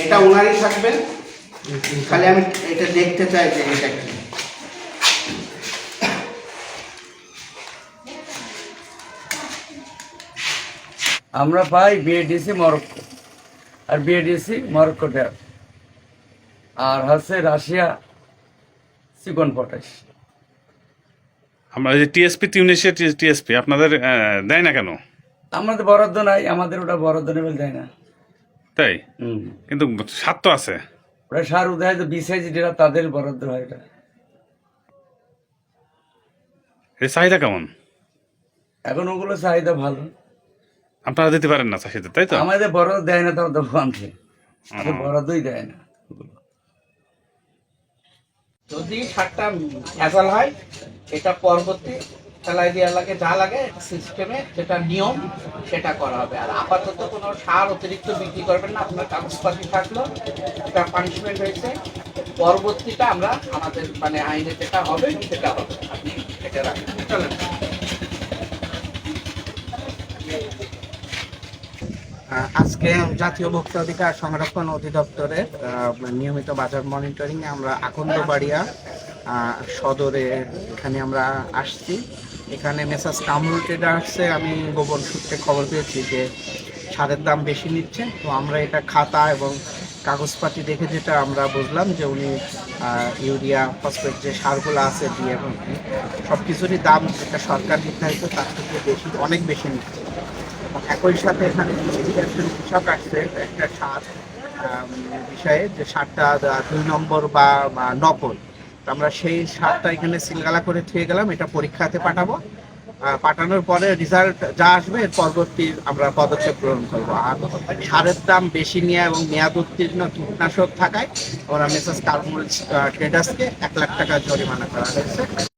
এটা ওনারই থাকবে খালি আমি এটা দেখতে চাই যে এটা কি। আমরা পাই বিএডিসি মরক্কো। আর বিএডিসি মরক্কোটা আর হচ্ছে রাশিয়া চিকন পটাশ। আমরা যে টিএসপি তিউনেশিয়া টিএসপি আপনাদের দেয় না কেন? আমাদের বরাদ্দ নাই আমাদের ওটা বরাদ্দ নেবে দেয় না। তাই? কিন্তু স্বাদ তো আছে। সার উদয় তো বিসাইজ যেটা তাদের বরাদ্দ হয় এটা। এর চাহিদা কেমন? এখন ওগুলো চাহিদা ভালো। আপনারা দিতে পারেন না চাষিদের তাই তো? আমাদের বরাদ্দ দেয় না তাও তো আনছে বরাদ্দই দেয় না যদি সারটা ভেজাল হয় এটা পরবর্তী ফেলাই দেওয়া লাগে, যা লাগে সিস্টেমে যেটা নিয়ম সেটা করা হবে। আর আপাতত কোনো সার অতিরিক্ত বিক্রি করবেন না, আপনার কাগজপাতি থাকল এটা পানিশমেন্ট হয়েছে। পরবর্তীটা আমরা আমাদের মানে আইনে যেটা হবে, সেটা হবে। আপনি এটা রাখেন। চলেন। আজকে জাতীয় ভোক্তা অধিকার সংরক্ষণ অধিদপ্তরের নিয়মিত বাজার মনিটরিং আমরা আকন্দবাড়িয়া সদরে এখানে আমরা আসছি। এখানে মেসাস কামরুল ট্রেডার আসছে। আমি গোপন সূত্রে খবর পেয়েছি যে সারের দাম বেশি নিচ্ছে। তো আমরা এটা খাতা এবং কাগজপাতি দেখে যেটা আমরা বুঝলাম যে উনি ইউরিয়া, ফসফেট যে সারগুলো আছে দিয়ে এবং সব কিছুরই দাম যেটা সরকার নির্ধারিত, তার থেকে বেশি, অনেক বেশি নিচ্ছে। একই সাথে এখানে একজন কৃষক আসছে। একটা সার বিষয়ে যে সারটা দুই নম্বর বা নকল। আমরা সেই সারটা এখানে সিলগালা করে থুয়ে গেলাম, এটা পরীক্ষাতে পাঠাবো। পাঠানোর পরে রেজাল্ট যা আসবে, এর পরবর্তী আমরা পদক্ষেপ গ্রহণ করব। আর সারের দাম বেশি নেওয়া এবং মেয়াদ উত্তীর্ণ কীটনাশক থাকায়, আমরা মেসেজ কার্বুল ট্রেডার্সকে এক লাখ টাকা জরিমানা করা হয়েছে।